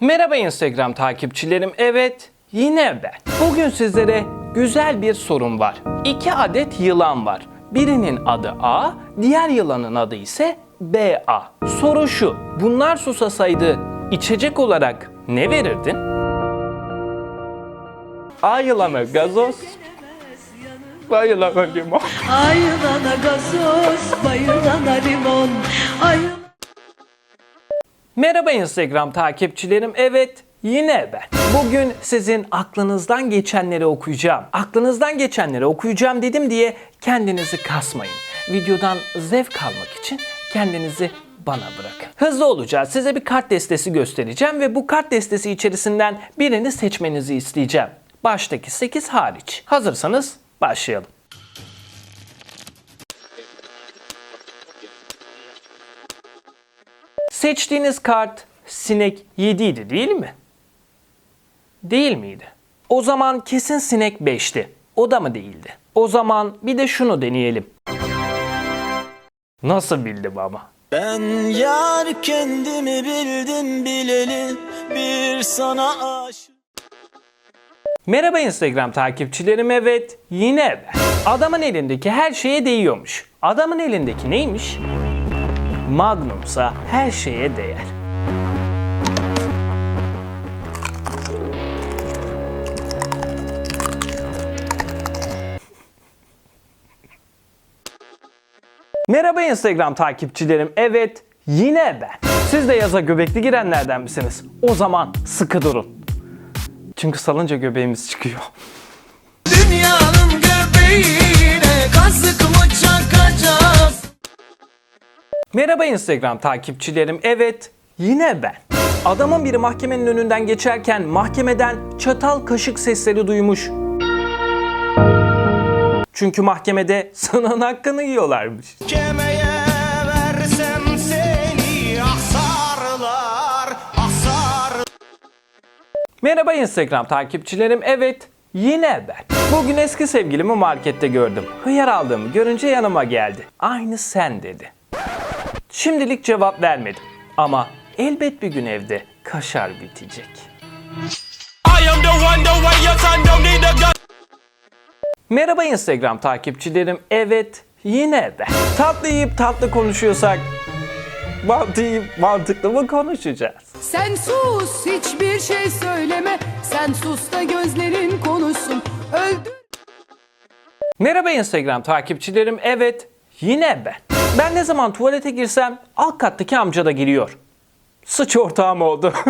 Merhaba Instagram takipçilerim. Evet, yine ben. Bugün sizlere güzel bir sorun var. İki adet yılan var. Birinin adı A, diğer yılanın adı ise BA. Soru şu, bunlar susasaydı içecek olarak ne verirdin? A yılanı gazoz, B yılanı limon. Ayılana gazoz, bayılana limon. Ayılana Merhaba Instagram takipçilerim. Evet, yine ben. Bugün sizin aklınızdan geçenleri okuyacağım. Aklınızdan geçenleri okuyacağım dedim diye kendinizi kasmayın. Videodan zevk almak için kendinizi bana bırakın. Hızlı olacağız. Size bir kart destesi göstereceğim ve bu kart destesi içerisinden birini seçmenizi isteyeceğim. Baştaki 8 hariç. Hazırsanız başlayalım. Seçtiğiniz kart sinek 7 idi değil mi? Değil miydi? O zaman kesin sinek 5'ti. O da mı değildi? O zaman bir de şunu deneyelim. Nasıl bildim ama? Ben yar kendimi bildim bileli bir sana aşık. Merhaba Instagram takipçilerim evet yine ben. Adamın elindeki her şeye değiyormuş. Adamın elindeki neymiş? Magnumsa her şeye değer. Merhaba Instagram takipçilerim. Evet, yine ben. Siz de yaza göbekli girenlerden misiniz? O zaman sıkı durun. Çünkü salınca göbeğimiz çıkıyor. Dünyanın göbeğine kazık mı çakacağız? Merhaba Instagram takipçilerim. Evet, yine ben. Adamın biri mahkemenin önünden geçerken mahkemeden çatal kaşık sesleri duymuş. Çünkü mahkemede sınavın hakkını yiyorlarmış. Kemeye versem seni asarlar asar. Merhaba Instagram takipçilerim. Evet, yine ben. Bugün eski sevgilimi markette gördüm. Hıyar aldığımı görünce yanıma geldi. Aynı sen dedi. Şimdilik cevap vermedim. Ama elbet bir gün evde kaşar bitecek. Merhaba Instagram takipçilerim. Evet, yine ben. Tatlı yiyip tatlı konuşuyorsak mantı yiyip mantıklı mı konuşacağız? Sen sus hiçbir şey söyleme Sen sus da gözlerin konuşsun Öldür Merhaba Instagram takipçilerim. Evet, yine ben. Ben ne zaman tuvalete girsem alt kattaki amca da giriyor. Sıç ortağım oldu.